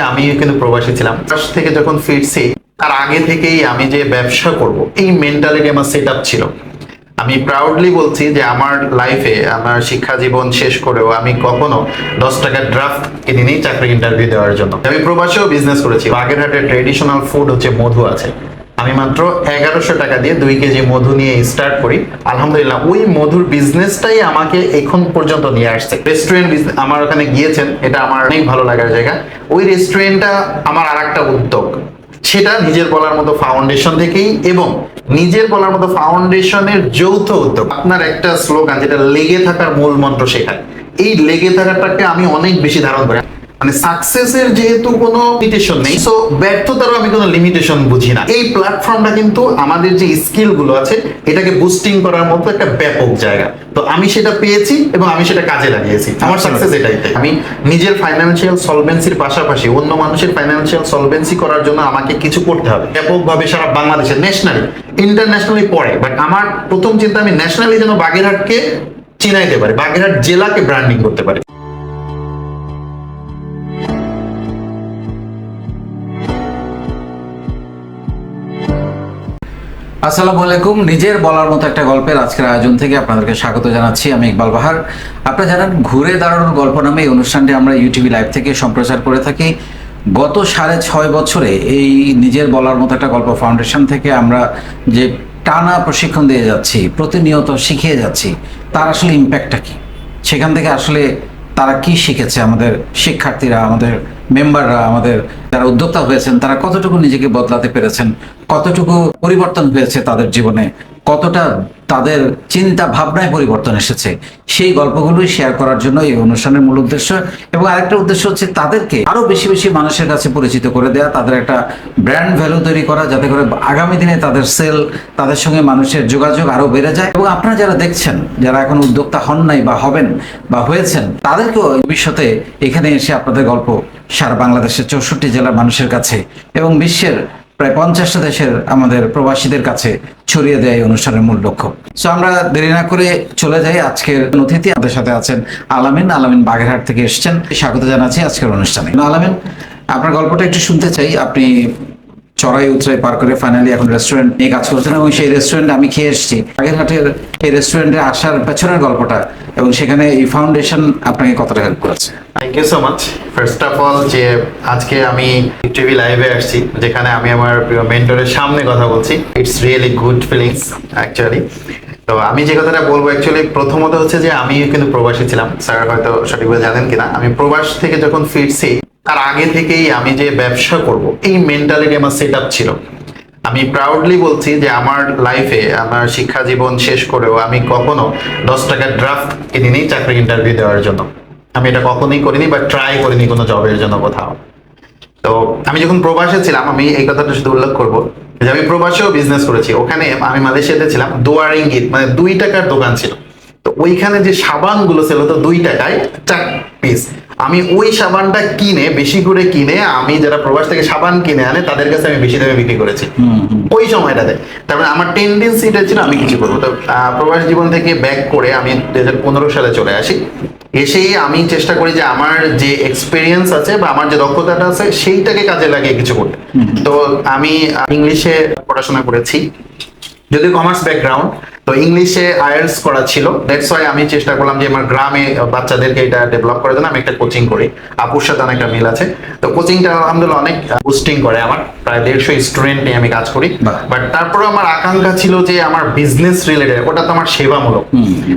আমি কিন্তু প্রবাসী ছিলাম। থেকে যখন ফিরছি, তার আগে থেকেই আমি যে ব্যবসা করব, এই মেন্টালিটি আমার সেট ছিল। আমি প্রাউডলি বলছি যে আমার লাইফে আমার শিক্ষা জীবন শেষ করেও আমি কখনো দশ টাকার ড্রাফট কিনে নিই চাকরি ইন্টারভিউ দেওয়ার জন্য। আমি প্রবাসেও বিজনেস করেছি। বাগেরহাটের ট্রেডিশনাল ফুড হচ্ছে মধু আছে। আমি মাত্র এগারোশো টাকা দিয়ে দুই কেজি মধু নিয়ে স্টার্ট করি। আলহামদুলিল্লাহ, ওই মধুর বিজনেসটাই আমাকে এখন পর্যন্ত নিয়ে আসছে। রেস্টুরেন্ট আমার ওখানে গিয়েছেন, এটা আমার অনেক ভালো লাগার জায়গা। ওই রেস্টুরেন্টটা আমার আর একটা উদ্যোগ। সেটা নিজের বলার মতো ফাউন্ডেশন থেকেই এবং নিজের বলার মতো ফাউন্ডেশনের যৌথ উদ্যোগ। আপনার একটা স্লোগান যেটা লেগে থাকার মূল মন্ত্র শেখায় এই লেগে থাকাটাকে আমি অনেক বেশি ধারণ করি। মানে সাকসেসের যেহেতু কোনো লিমিটেশন নেই সো ব্যর্থতারও আমি কোনো লিমিটেশন বুঝি না। এই প্ল্যাটফর্মটা কিন্তু আমাদের যে স্কিলগুলো আছে এটাকে বুস্টিং করার মতো একটা ব্যাপক জায়গা। তো আমি সেটা পেয়েছি এবং আমি সেটা কাজে লাগিয়েছি। আমার সাকসেস এটাই। আমি নিজের ফাইন্যান্সিয়াল সলভেন্সির পাশাপাশি অন্য মানুষের ফাইন্যান্সিয়াল সলভেন্সি করার জন্য আমাকে কিছু করতে হবে। ব্যাপকভাবে সারা বাংলাদেশে ন্যাশনালি ইন্টারন্যাশনালি পড়ে। বাট আমার প্রথম চিন্তা আমি ন্যাশনালি যেন বাগেরহাটকে চিনাইতে পারি বাগেরহাট জেলাকে ব্র্যান্ডিং করতে পারি। আসসালামু আলাইকুম। নিজের বলার মতো একটা গল্পের আজকের আয়োজন থেকে আপনাদেরকে স্বাগত জানাচ্ছি। আমি ইকবাল বাহার। আপনারা জানেন, ঘুরে দাঁড়ানোর গল্প নামে এই অনুষ্ঠানটি আমরা ইউটিভি লাইভ থেকে সম্প্রচার করে থাকি। গত সাড়ে ছয় বছরে এই নিজের বলার মতো একটা গল্প ফাউন্ডেশন থেকে আমরা যে টানা প্রশিক্ষণ দিয়ে যাচ্ছি, প্রতিনিয়ত শিখিয়ে যাচ্ছি, তার আসলে ইম্প্যাক্টটা কি? সেখান থেকে আসলে তারা কি শিখেছে আমাদের শিক্ষার্থীরা, আমাদের মেম্বাররা আমাদের যারা উদ্যোক্তা হয়েছেন, তারা কতটুকু নিজেকে বদলাতে পেরেছেন? কতটুকু পরিবর্তন হয়েছে তাদের জীবনে? কতটা তাদের চিন্তা ভাবনায় পরিবর্তন এসেছে? সেই গল্পগুলোই শেয়ার করার জন্য এই অনুষ্ঠানের মূল উদ্দেশ্য। এবং আরেকটা উদ্দেশ্য হচ্ছে তাদেরকে আরও বেশি বেশি মানুষের কাছে পরিচিত করে দেওয়া তাদের একটা ব্র্যান্ড ভ্যালু তৈরি করা, যাতে করে আগামী দিনে তাদের সেল তাদের সঙ্গে মানুষের যোগাযোগ আরও বেড়ে যায়। এবং আপনারা যারা দেখছেন, যারা এখন উদ্যোক্তা হন নাই বা হবেন বা হয়েছেন, তাদেরকেও ভবিষ্যতে এখানে এসে আপনাদের গল্প সারা বাংলাদেশের চৌষট্টি জেলার মানুষের কাছে এবং বিশ্বের প্রায় পঞ্চাশটা দেশের আমাদের প্রবাসীদের কাছে ছড়িয়ে দেয় অনুষ্ঠানের মূল লক্ষ্য। সো আমরা দেরি না করে চলে যাই আজকের অতিথি। আমাদের সাথে আছেন আলামিন। আলামিন বাগেরহাট থেকে এসেছেন। স্বাগত জানাচ্ছি আজকের অনুষ্ঠানে। আলামিন, আপনার গল্পটা একটু শুনতে চাই। আপনি চড়াই উতরাই পার করে ফাইনালি এখন রেস্টুরেন্ট নিয়ে কাজ করছেন এবং সেই রেস্টুরেন্টে আমি খেয়ে এসেছি। বাগেরহাটের এই রেস্টুরেন্টে আসার পেছনের গল্পটা এবং সেখানে এই ফাউন্ডেশন আপনাকে কতটা হেল্প করেছে? Thank you so much first of all যে আজকে আমি টিভি লাইভে আসছি, যেখানে আমি আমার প্রিয় মেন্টরের সামনে কথা বলছি it's really good feelings actually তো আমি যে কথাটা বলব অ্যাকচুয়ালি প্রথমত হচ্ছে যে আমি কিন্তু প্রবাসী ছিলাম। স্যার হয়তো সঠিকভাবে জানেন কিনা। আমি প্রবাস থেকে যখন ফিরছি তার আগে থেকেই আমি যে ব্যবসা করব, এই মেন্টালিটি আমার সেট আপ ছিল। আমি প্রাউডলি বলছি যে আমার লাইফে আমার শিক্ষা জীবন শেষ করেও আমি কখনো দশ টাকার ড্রাফট কিনে নিই চাকরি ইন্টারভিউ দেওয়ার জন্য। আমি এটা কখনোই করিনি বা ট্রাই করিনি কোনো জবের জন্য কোথাও। তো আমি যখন প্রবাসে ছিলাম, আমি এই কথাটা শুধু উল্লেখ করব যে আমি প্রবাসেও বিজনেস করেছি। ওখানে আমি মালয়েশিয়াতে ছিলাম দোয়ার ইঙ্গিত মানে দুই টাকার দোকান ছিল। তো ওইখানে যে সাবানগুলো ছিল তো দুই টাকায় চার পিস আমি ওই সাবানটা কিনে বেশি করে কিনে আমি যারা প্রবাস থেকে সাবান কিনে আনে তাদের কাছে আমি বেশি দামে বিক্রি করেছি। ওই সময়টাতে। তারপরে আমার টেন্ডেন্সি এটা ছিল আমি কিছু করব। তো প্রবাস জীবন থেকে ব্যাক করে আমি দু হাজার পনেরো সালে চলে আসি। এসেই আমি চেষ্টা করি যে আমার যে এক্সপিরিয়েন্স আছে বা আমার যে দক্ষতাটা আছে সেইটাকে কাজে লাগিয়ে কিছু করতে। তো আমি ইংলিশে পড়াশোনা করেছি। যদিও কমার্স ব্যাকগ্রাউন্ড তো ইংলিশে আয়ার্স করা ছিল। দ্যাটস ওয়াই আমি চেষ্টা করলাম যে আমার গ্রামে বাচ্চাদেরকে এটা ডেভেলপ করার জন্য আমি একটা কোচিং করি। আপুর সাথে অনেকটা মিল আছে। তো কোচিংটা আলহামদুলিল্লাহ অনেক বুস্টিং করে আমার। প্রায় দেড়শো স্টুডেন্ট নিয়ে আমি কাজ করি। বাট তারপরে আমার আকাঙ্ক্ষা ছিল যে আমার বিজনেস রিলেটেড ওটা তো আমার সেবামূলক।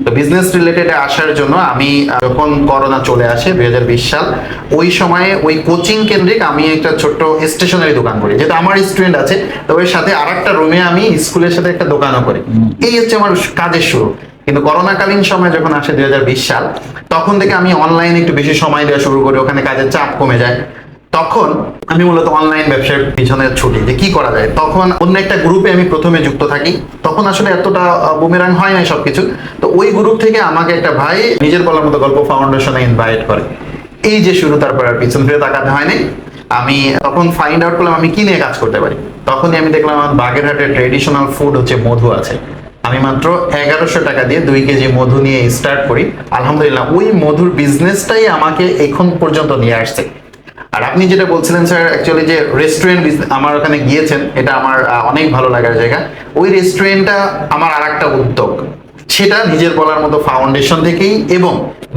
তো বিজনেস রিলেটেড আসার জন্য আমি যখন করোনা চলে আসে দুই হাজার বিশ সাল ওই সময়ে ওই কোচিং কেন্দ্রিক আমি একটা ছোট্ট স্টেশনারি দোকান করি। যেটা আমার স্টুডেন্ট আছে তো ওর সাথে আর একটা রুমে আমি স্কুলের সাথে একটা দোকানও করি। এই হচ্ছে আমার কাজের শুরু। কিন্তু করোনাকালীন সময় যখন আসে দুই হাজার বিশ সাল, তখন থেকে আমি অনলাইনে একটু বেশি সময় দেওয়া শুরু করি, ওখানে কাজের চাপ কমে যায়। তখন আমি মূলত অনলাইন ব্যবসার পিছনে ছুটি যে কি করা যায়। তখন অন্য একটা গ্রুপে আমি প্রথমে যুক্ত থাকি। তখন আসলে এতটা বুমেরাং হয় না সবকিছু। তো ওই গ্রুপ থেকে আমাকে একটা ভাই নিজের বলার মতো গল্প ফাউন্ডেশনে ইনভাইট করে। এই যে শুরু, তারপর আর পিছন ফিরে তাকাতে হয়নি আমি তখন ফাইন্ড আউট করলাম আমি কি নিয়ে কাজ করতে পারি। তখনই আমি দেখলাম আমার বাগেরহাটের ট্রেডিশনাল ফুড হচ্ছে মধু আছে। আমি মাত্র এগারোশো টাকা দিয়ে দুই কেজি মধু নিয়ে স্টার্ট করি। আলহামদুলিল্লাহ, ওই মধুর বিজনেসটাই আমাকে এখন পর্যন্ত নিয়ে আসছে। আর আপনি যেটা বলছিলেন স্যার অ্যাকচুয়ালি যে রেস্টুরেন্ট আমার ওখানে গিয়েছেন, এটা আমার অনেক ভালো লাগার জায়গা। ওই রেস্টুরেন্টটা আমার আর একটা উদ্যোগ। সেটা নিজের বলার মতো ফাউন্ডেশন থেকেই এবং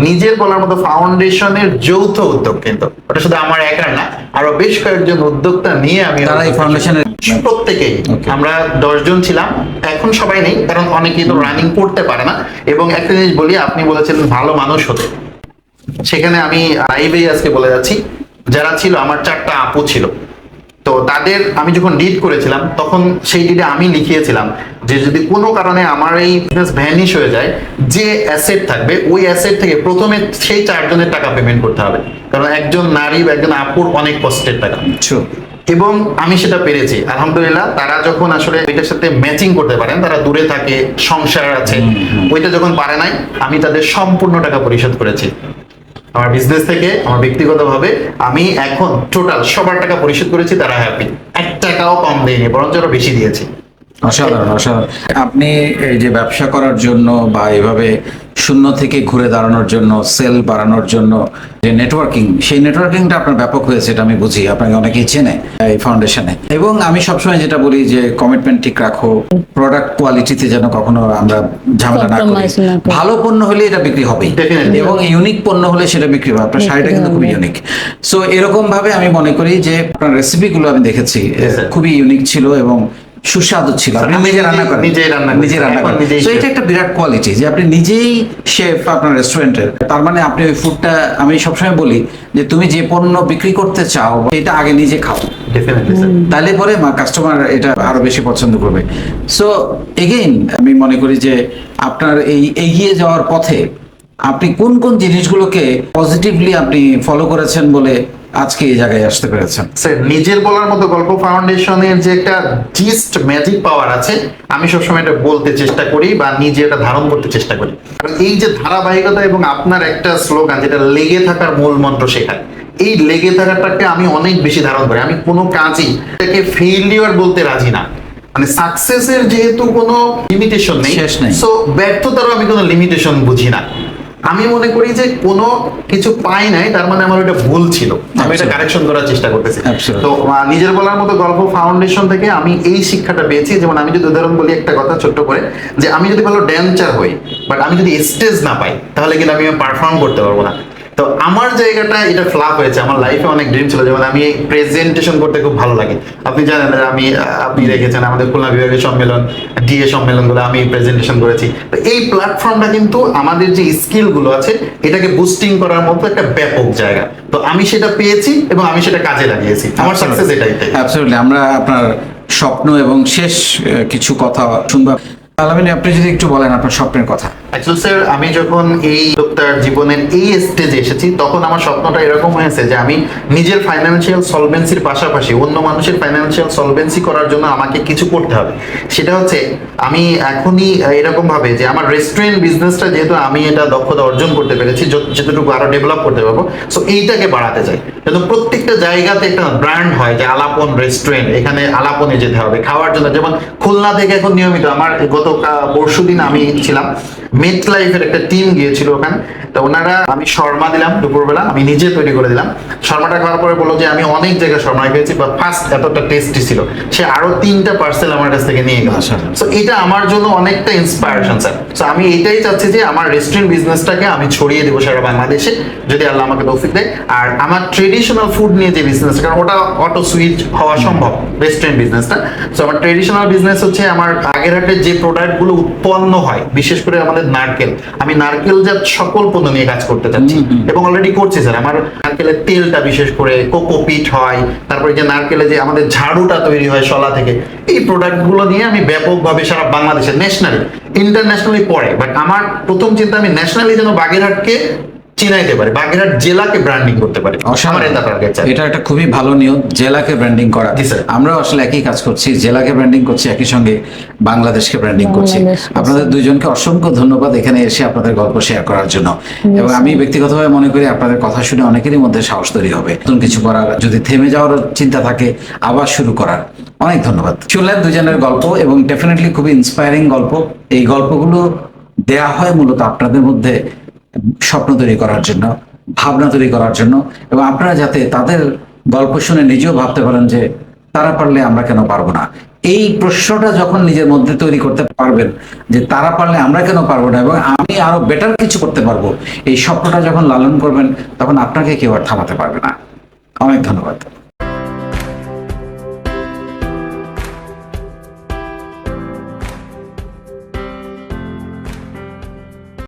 নিজের বলার মতো ফাউন্ডেশনের যৌথ উদ্যোগ কিন্তু। ওটা শুধু আমার একার না, আরও বেশ কয়েকজন উদ্যোক্তা নিয়ে আমি ফাউন্ডেশনের প্রত্যেকেই। আমরা দশজন ছিলাম এখন সবাই নেই কারণ অনেকেই তো রানিং করতে পারে না। এবং একটা জিনিস বলি আপনি বলেছেন ভালো মানুষ হতে। সেখানে আমি আজকে বলে যাচ্ছি যারা ছিল আমার চারটা আপু ছিল। তো তাদের আমি যখন লিড করেছিলাম তখন সেই লিডে আমি লিখিয়েছিলাম যে যদি কোনো কারণে আমার এই বিজনেস ভ্যানিশ হয়ে যায় যে অ্যাসেট থাকবে ওই অ্যাসেট থেকে প্রথমে সেই চারজনের টাকা পেমেন্ট করতে হবে। কারণ একজন নারী বা একজন আপুর অনেক কষ্টের টাকা. এবং আমি সেটা পেরেছি। আলহামদুলিল্লাহ তারা যখন আসলে ওইটার সাথে ম্যাচিং করতে পারেন তারা দূরে থাকে সংসার আছে ওইটা যখন পারে নাই আমি তাদের সম্পূর্ণ টাকা পরিশোধ করেছি। আমার বিজনেস থেকে আমার ব্যক্তিগতভাবে আমি এখন টোটাল সবার টাকা পরিশোধ করেছি তারা হ্যাপি এক টাকাও কম দেয়নি বরঞ্চ আরও বেশি দিয়েছি। অসাধারণ অসাধারণ। আপনি এই যে ব্যবসা করার জন্য বা এভাবে শূন্য থেকে ঘুরে দাঁড়ানোর জন্য সেল বাড়ানোর জন্য যে নেটওয়ার্কিং সেই নেটওয়ার্কিংটা আপনার ব্যাপক হয়েছে এটা আমি বুঝি আপনাকে অনেকেই চেনে এই ফাউন্ডেশনে এবং আমি সবসময় যেটা বলি যে কমিটমেন্ট ঠিক রাখো প্রোডাক্ট কোয়ালিটিতে যেন কখনো আমরা ঝামেলা না করি। Compromise না করি। ভালো পণ্য হলে এটা বিক্রি হবে এবং ইউনিক পণ্য হলে সেটা বিক্রি হবে। আপনার শাড়িটা কিন্তু খুবই ইউনিক সো এরকম ভাবে আমি মনে করি যে আপনার রেসিপিগুলো আমি দেখেছি খুবই ইউনিক ছিল এবং সুস্বাদু ছিল। আপনি নিজে রান্না করেন। নিজেই রান্না নিজে রান্না করেন। তো এটা একটা বিরাট কোয়ালিটি যে আপনি নিজেই শেফ আপনার রেস্টুরেন্টের তার মানে আপনি ওই ফুডটা আমি সবসময় বলি যে তুমি যে পণ্য বিক্রি করতে চাও এটা আগে নিজে খাও। তাহলে পরে কাস্টমার এটা আরও বেশি পছন্দ করবে। সো এগেইন আমি মনে করি যে আপনার এই এগিয়ে যাওয়ার পথে আপনি কোন কোন জিনিসগুলোকে পজিটিভলি আপনি ফলো করেছেন বলে আজকে এই জায়গায় আসতে পেরেছেন। স্যার নিজের বলার মতো গল্প ফাউন্ডেশনের যে একটা জিস্ট ম্যাজিক পাওয়ার আছে আমি সবসময় এটা বলতে চেষ্টা করি বা নিজে এটা ধারণ করতে চেষ্টা করি। কারণ এই যে ধারাবাহিকতা এবং আপনার একটা স্লোগান যেটা লেগে থাকার মূল মন্ত্র শেখায় এই লেগে থাকাটাকে আমি অনেক বেশি ধারণ করি। আমি কোনো কাজই এটাকে ফেইলিওর বলতে রাজি না। মানে সাকসেসের যেহেতু কোনো লিমিটেশন নেই শেষ নেই। সো ব্যর্থতারও আমি কোনো লিমিটেশন বুঝি না। আমি মনে করি যে কোনো কিছু পাই নাই তার মানে আমার ওটা ভুল ছিল। আমি এটা কারেকশন করার চেষ্টা করতেছি। তো নিজের বলার মতো গল্প ফাউন্ডেশন থেকে আমি এই শিক্ষাটা পেয়েছি যেমন আমি যদি উদাহরণ বলি একটা কথা ছোট্ট করে যে আমি যদি ভালো ড্যান্সার হই বাট আমি যদি স্টেজ না পাই তাহলে কিন্তু আমি পারফর্ম করতে পারব না। তো আমার জায়গাটা এটা ফ্লাপ হয়েছে আমার লাইফে অনেক ড্রিম ছিল। যেমন আমি প্রেজেন্টেশন করতে খুব ভালো লাগে। আপনি জানেন আমি আপনি রেখেছেন আমাদের খুলনা বিভাগের সম্মেলন ডিএ সম্মেলনগুলো আমি প্রেজেন্টেশন করেছি। তো এই প্ল্যাটফর্মটা কিন্তু আমাদের যে স্কিলগুলো আছে এটাকে বুস্টিং করার মতো একটা ব্যাপক জায়গা। তো আমি সেটা পেয়েছি এবং আমি সেটা কাজে লাগিয়েছি। আমার সাকসেস এটাই তাই। অ্যাবসলিউটলি আমরা আপনার স্বপ্ন এবং শেষ কিছু কথা শুনব। আলামিন আপনি যদি একটু বলেন আপনার স্বপ্নের কথা। অ্যাকচুয়ালি স্যার আমি যখন এই উদ্যোক্তার জীবনের এই স্টেজে এসেছি, তখন আমার স্বপ্নটা এরকম হয়েছে যে আমি নিজের ফাইন্যান্সিয়াল সলভেন্সির পাশাপাশি অন্য মানুষের ফাইন্যান্সিয়াল সলভেন্সি করার জন্য আমাকে কিছু করতে হবে। সেটা হচ্ছে, আমি এখনই এরকম ভাবে যে আমার রেস্টুরেন্ট বিজনেসটা যেহেতু আমি এটা দক্ষতা অর্জন করতে পেরেছি, যত- যতটুকু আরও ডেভেলপ করতে পারব সো এইটাকে বাড়াতে চাই। যেন প্রত্যেকটা জায়গাতে একটা ব্র্যান্ড হয় যে আলাপন রেস্টুরেন্ট এখানে আলাপনে যেতে হবে, খাওয়ার জন্য। যেমন খুলনা থেকে এখন নিয়মিত, আমার গত পরশু দিন আমি ছিলাম মেট লাইফের একটা টিম গিয়েছিল ওখানে। তো ওনারা আমি শর্মা দিলাম দুপুরবেলা আমি নিজে তৈরি করে দিলাম। শর্মাটা খাওয়ার পরে বলল যে আমি অনেক জায়গায় শর্মা খেয়েছি বা ফার্স্ট এতটা টেস্টি ছিল। সে আরও তিনটা পার্সেল আমার কাছ থেকে নিয়ে গেল। সো এটা আমার জন্য অনেকটা ইন্সপায়ারেশন স্যার সো আমি এটাই চাচ্ছি যে আমার রেস্টুরেন্ট বিজনেসটাকে আমি ছড়িয়ে দেবো সারা বাংলাদেশে যদি আল্লাহ আমাকে তৌফিক দেয়। আর আমার ট্রেডিশনাল ফুড নিয়ে যে বিজনেস কারণ ওটা অটো সুইচ হওয়া সম্ভব রেস্টুরেন্ট বিজনেসটা সো আমার ট্রেডিশনাল বিজনেস হচ্ছে আমার আগেরহাটের যে প্রোডাক্টগুলো উৎপন্ন হয় বিশেষ করে আমাদের নারকেল। আমি নারকেল জাত সকল পণ্য নিয়ে কাজ করতে চাচ্ছি। এবং অলরেডি করছি স্যার আমার নারকেলের তেলটা বিশেষ করে কোকোপিট হয় তারপরে যে নারকেলে যে আমাদের ঝাড়ুটা তৈরি হয় শলা থেকে এই প্রোডাক্টগুলো নিয়ে আমি ব্যাপকভাবে সারা বাংলাদেশে ন্যাশনালি ইন্টারন্যাশনালি পড়ে। বাট আমার প্রথম চিন্তা আমি ন্যাশনালি যেন বাগেরহাটকে চিনাইতে পারি বাগেরহাট জেলাকে ব্র্যান্ডিং করতে পারি। আমার এটা টার্গেট স্যার এটা একটা খুবই ভালো নিয়ম জেলাকে ব্র্যান্ডিং করা। আমরাও আসলে একই কাজ করছি জেলাকে ব্র্যান্ডিং করছি একই সঙ্গে বাংলাদেশকে ব্র্যান্ডিং করছি। আপনাদের দুইজনকে অসংখ্য ধন্যবাদ এখানে এসে আপনাদের গল্প শেয়ার করার জন্য। এবং আমি ব্যক্তিগতভাবে মনে করি আপনাদের কথা শুনে অনেকেরই মধ্যে সাহস তৈরি হবে। নতুন কিছু করার যদি থেমে যাওয়ার চিন্তা থাকে আবার শুরু করার। অনেক ধন্যবাদ। শুনলেন দুজনের গল্প এবং ডেফিনেটলি খুবই ইন্সপায়ারিং গল্প। এই গল্পগুলো দেয়া হয় মূলত আপনাদের মধ্যে স্বপ্ন তৈরি করার জন্য, ভাবনা তৈরি করার জন্য, এবং আপনারা যাতে তাদের গল্প শুনে নিজেও ভাবতে পারেন যে তারা পারলে আমরা কেন পারব না। এই প্রশ্নটা যখন নিজের মধ্যে তৈরি করতে পারবেন যে তারা পারলে আমরা কেন পারব না, এবং আমি আরও বেটার কিছু করতে পারব, এই স্বপ্নটা যখন লালন করবেন, তখন আপনাকে কেউ আর থামাতে পারবে না। অনেক ধন্যবাদ।